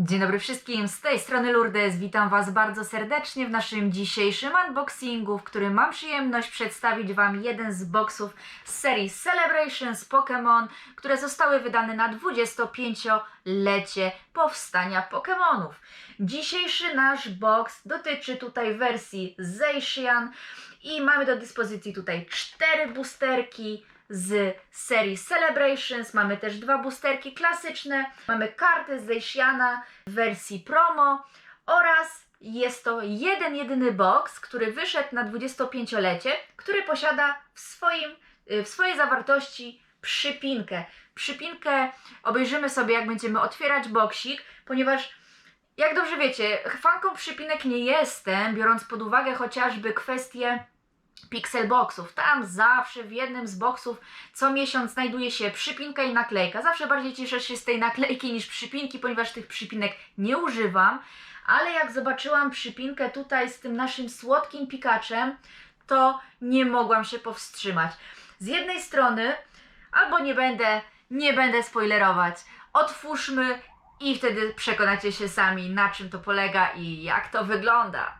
Dzień dobry wszystkim, z tej strony Lourdes. Witam Was bardzo serdecznie w naszym dzisiejszym unboxingu, w którym mam przyjemność przedstawić Wam jeden z boxów z serii Celebrations Pokémon, które zostały wydane na 25-lecie powstania Pokémonów. Dzisiejszy nasz box dotyczy tutaj wersji Zacian i mamy do dyspozycji tutaj cztery boosterki, z serii Celebrations. Mamy też dwa boosterki klasyczne. Mamy kartę z Zeishiana w wersji promo oraz jest to jeden jedyny box, który wyszedł na 25-lecie, który posiada w, swoim, y, w swojej zawartości przypinkę. Przypinkę obejrzymy sobie, jak będziemy otwierać boksik, ponieważ jak dobrze wiecie, fanką przypinek nie jestem, biorąc pod uwagę chociażby kwestie Pixelboxów. Tam zawsze w jednym z boxów co miesiąc znajduje się przypinka i naklejka. Zawsze bardziej cieszę się z tej naklejki niż przypinki, ponieważ tych przypinek nie używam. Ale jak zobaczyłam przypinkę tutaj z tym naszym słodkim pikaczem, to nie mogłam się powstrzymać. Z jednej strony, albo nie będę, nie będę spoilerować, otwórzmy i wtedy przekonacie się sami, na czym to polega i jak to wygląda.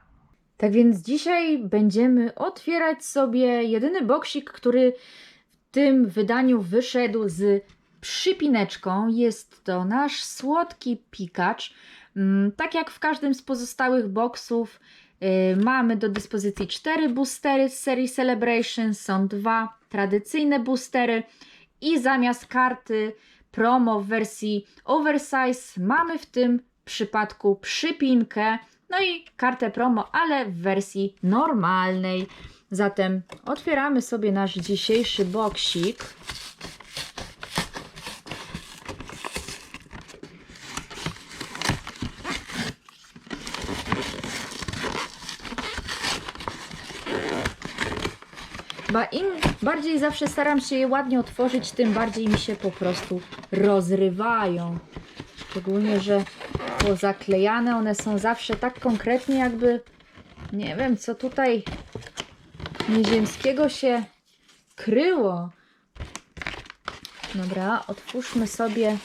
Tak więc dzisiaj będziemy otwierać sobie jedyny boksik, który w tym wydaniu wyszedł z przypineczką. Jest to nasz słodki pikacz. Mm, Tak jak w każdym z pozostałych boksów, yy, mamy do dyspozycji cztery boostery z serii Celebration. Są dwa tradycyjne boostery i zamiast karty promo w wersji oversize mamy w tym przypadku przypinkę no i kartę promo, ale w wersji normalnej. Zatem otwieramy sobie nasz dzisiejszy boksik. Ba im bardziej zawsze staram się je ładnie otworzyć, tym bardziej mi się po prostu rozrywają. Szczególnie, że pozaklejane one są zawsze tak konkretnie, jakby nie wiem, co tutaj nieziemskiego się kryło. Dobra, otwórzmy sobie,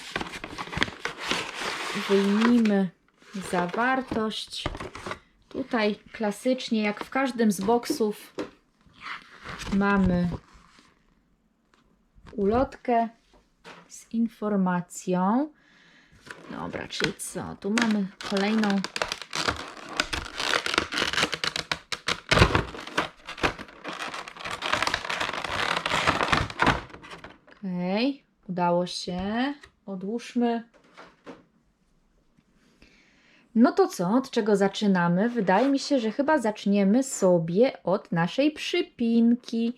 wyjmijmy zawartość. Tutaj klasycznie, jak w każdym z boksów, mamy ulotkę z informacją. Dobra, czyli co? Tu mamy kolejną. Okej, okay, udało się. Odłóżmy. No to co? Od czego zaczynamy? Wydaje mi się, że chyba zaczniemy sobie od naszej przypinki,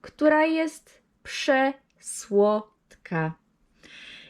która jest przesłodka.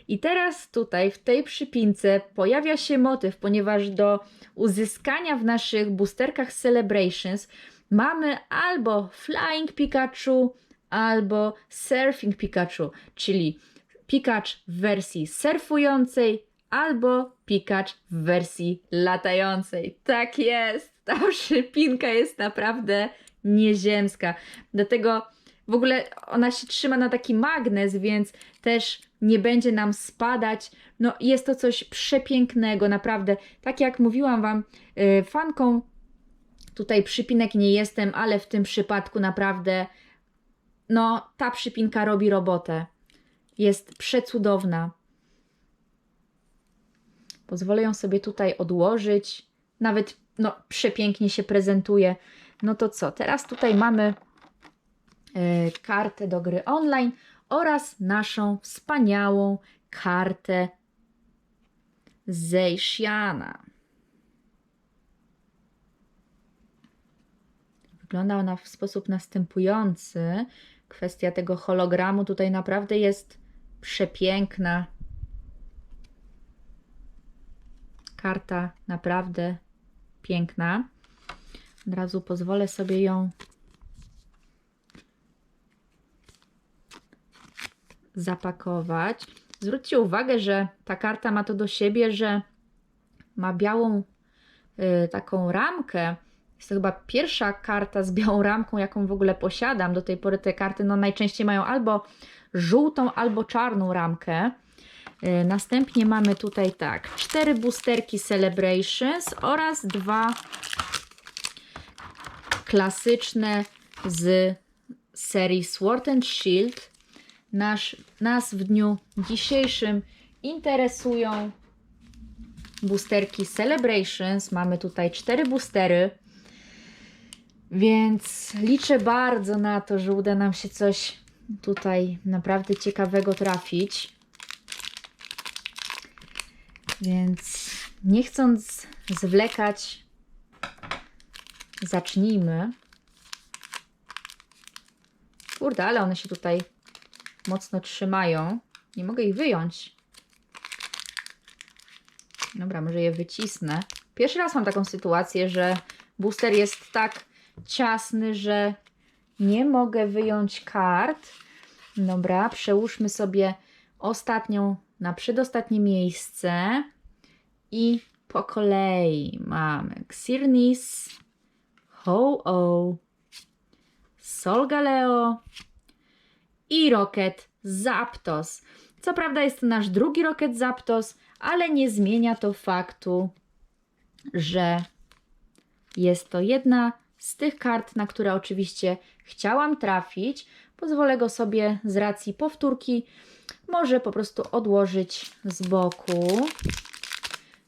I teraz tutaj w tej przypince pojawia się motyw, ponieważ do uzyskania w naszych boosterkach Celebrations mamy albo Flying Pikachu, albo Surfing Pikachu, czyli Pikacz w wersji surfującej, albo Pikacz w wersji latającej. Tak jest, ta przypinka jest naprawdę nieziemska. Dlatego w ogóle ona się trzyma na taki magnes, więc też nie będzie nam spadać. No jest to coś przepięknego, naprawdę. Tak jak mówiłam Wam, yy, fanką tutaj przypinek nie jestem, ale w tym przypadku naprawdę no ta przypinka robi robotę. Jest przecudowna. Pozwolę ją sobie tutaj odłożyć. Nawet no przepięknie się prezentuje. No to co? Teraz tutaj mamy yy, kartę do gry online oraz naszą wspaniałą kartę Zeishiana. Wygląda ona w sposób następujący. Kwestia tego hologramu tutaj naprawdę jest przepiękna. Karta naprawdę piękna. Od razu pozwolę sobie ją zapakować. Zwróćcie uwagę, że ta karta ma to do siebie, że ma białą y, taką ramkę. Jest to chyba pierwsza karta z białą ramką, jaką w ogóle posiadam. Do tej pory te karty no, najczęściej mają albo żółtą, albo czarną ramkę. E, Następnie mamy tutaj tak, cztery boosterki Celebrations oraz dwa klasyczne z serii Sword and Shield. Nasz, nas w dniu dzisiejszym interesują boosterki Celebrations. Mamy tutaj cztery boostery. Więc liczę bardzo na to, że uda nam się coś tutaj naprawdę ciekawego trafić. Więc nie chcąc zwlekać, zacznijmy. Kurde, ale one się tutaj mocno trzymają. Nie mogę ich wyjąć. Dobra, może je wycisnę. Pierwszy raz mam taką sytuację, że booster jest tak ciasny, że nie mogę wyjąć kart. Dobra, przełóżmy sobie ostatnią na przedostatnie miejsce i po kolei mamy Xirnis, Ho-Oh, Solgaleo i Rocket Zapdos. Co prawda jest to nasz drugi Rocket Zapdos, ale nie zmienia to faktu, że jest to jedna z tych kart, na które oczywiście chciałam trafić. Pozwolę go sobie z racji powtórki może po prostu odłożyć z boku.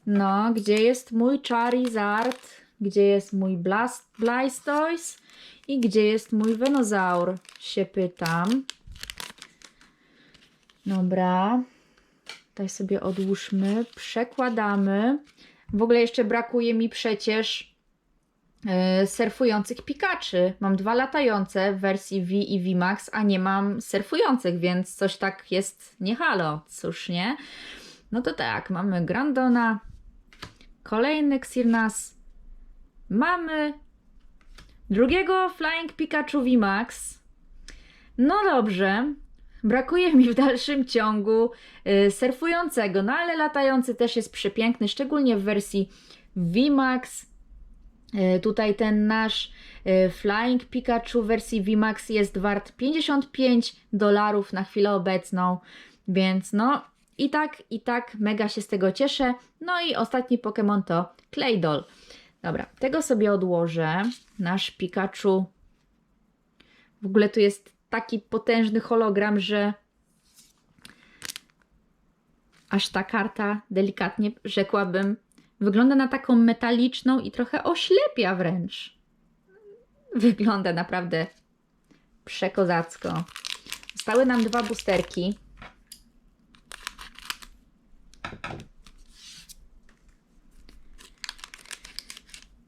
No, gdzie jest mój Charizard? Gdzie jest mój Blast, Blastoise? I gdzie jest mój Venozaur? Się pytam. Dobra. Tutaj sobie odłóżmy, przekładamy. W ogóle jeszcze brakuje mi przecież e, surfujących pikaczy. Mam dwa latające w wersji V i VMAX, a nie mam surfujących, więc coś tak jest nie halo. Cóż, nie? No to tak, mamy Grandona, kolejny Xirnas, mamy drugiego Flying Pikachu VMAX. No dobrze, brakuje mi w dalszym ciągu y, surfującego, no ale latający też jest przepiękny, szczególnie w wersji VMAX. Y, tutaj ten nasz y, Flying Pikachu w wersji VMAX jest wart 55 dolarów na chwilę obecną, więc no i tak, i tak mega się z tego cieszę. No i ostatni Pokémon to Claydol. Dobra, tego sobie odłożę. Nasz Pikachu. W ogóle tu jest taki potężny hologram, że aż ta karta, delikatnie rzekłabym, wygląda na taką metaliczną i trochę oślepia wręcz. Wygląda naprawdę przekozacko. Zostały nam dwa boosterki.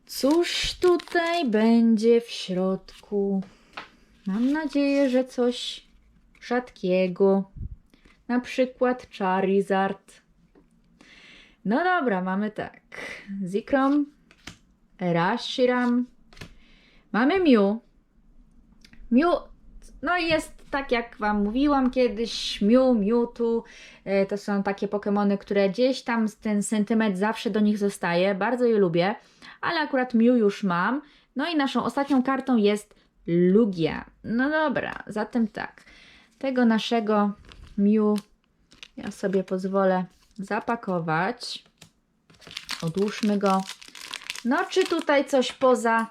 Cóż tutaj będzie w środku? Mam nadzieję, że coś rzadkiego. Na przykład Charizard. No dobra, mamy tak. Zikrom, Rashiram. Mamy Mew. Mew, no jest tak jak Wam mówiłam kiedyś, Mew, Mewtwo, e, to są takie Pokémony, które gdzieś tam ten sentyment zawsze do nich zostaje. Bardzo je lubię, ale akurat Mew już mam. No i naszą ostatnią kartą jest Lugia. No dobra, zatem tak. Tego naszego Mew ja sobie pozwolę zapakować. Odłóżmy go. No, czy tutaj coś poza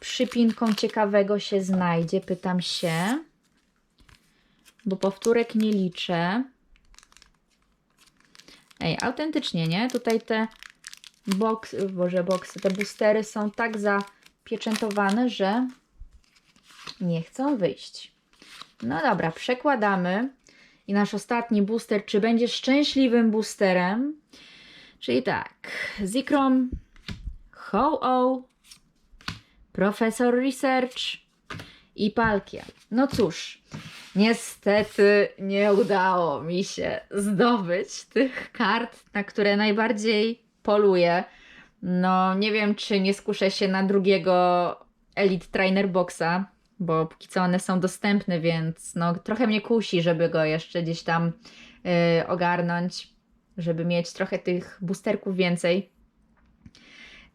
przypinką ciekawego się znajdzie? Pytam się. Bo powtórek nie liczę. Ej, autentycznie, nie? Tutaj te boksy, boże, boksy, te boostery są tak zapieczętowane, że nie chcą wyjść. No dobra, przekładamy. I nasz ostatni booster, czy będzie szczęśliwym boosterem? Czyli tak, Zikrom, Ho-Oh, Professor Research i Palkia. No cóż, niestety nie udało mi się zdobyć tych kart, na które najbardziej poluję. No, nie wiem, czy nie skuszę się na drugiego Elite Trainer Boxa, bo póki co one są dostępne, więc no, trochę mnie kusi, żeby go jeszcze gdzieś tam yy, ogarnąć, żeby mieć trochę tych boosterków więcej.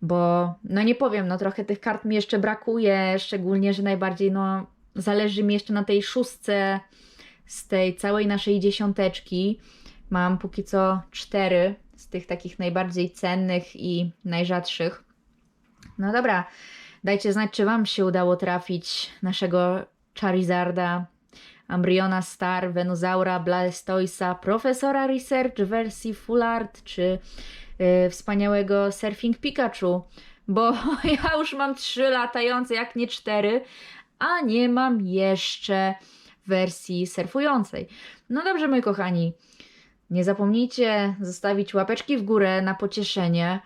Bo, no nie powiem, no trochę tych kart mi jeszcze brakuje, szczególnie, że najbardziej, no, zależy mi jeszcze na tej szóstce z tej całej naszej dziesiąteczki, Mam póki co cztery z tych takich najbardziej cennych i najrzadszych. No dobra, dajcie znać, czy Wam się udało trafić naszego Charizarda, Ambryona Star, Venusaura, Blastoisa, Profesora Research wersji Full Art, czy yy, wspaniałego Surfing Pikachu, bo ja już mam trzy latające, jak nie cztery, a nie mam jeszcze wersji surfującej. No dobrze, moi kochani, nie zapomnijcie zostawić łapeczki w górę na pocieszenie.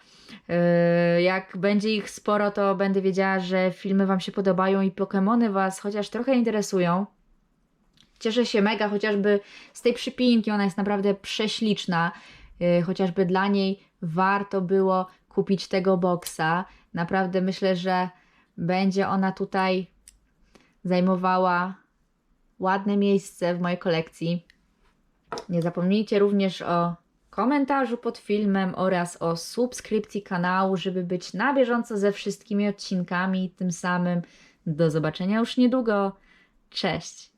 Yy, Jak będzie ich sporo, to będę wiedziała, że filmy Wam się podobają i Pokémony Was chociaż trochę interesują. Cieszę się mega chociażby z tej przypinki, ona jest naprawdę prześliczna. Yy, Chociażby dla niej warto było kupić tego boksa. Naprawdę myślę, że będzie ona tutaj zajmowała ładne miejsce w mojej kolekcji. Nie zapomnijcie również o komentarzu pod filmem oraz o subskrypcji kanału, żeby być na bieżąco ze wszystkimi odcinkami. Tym samym do zobaczenia już niedługo. Cześć!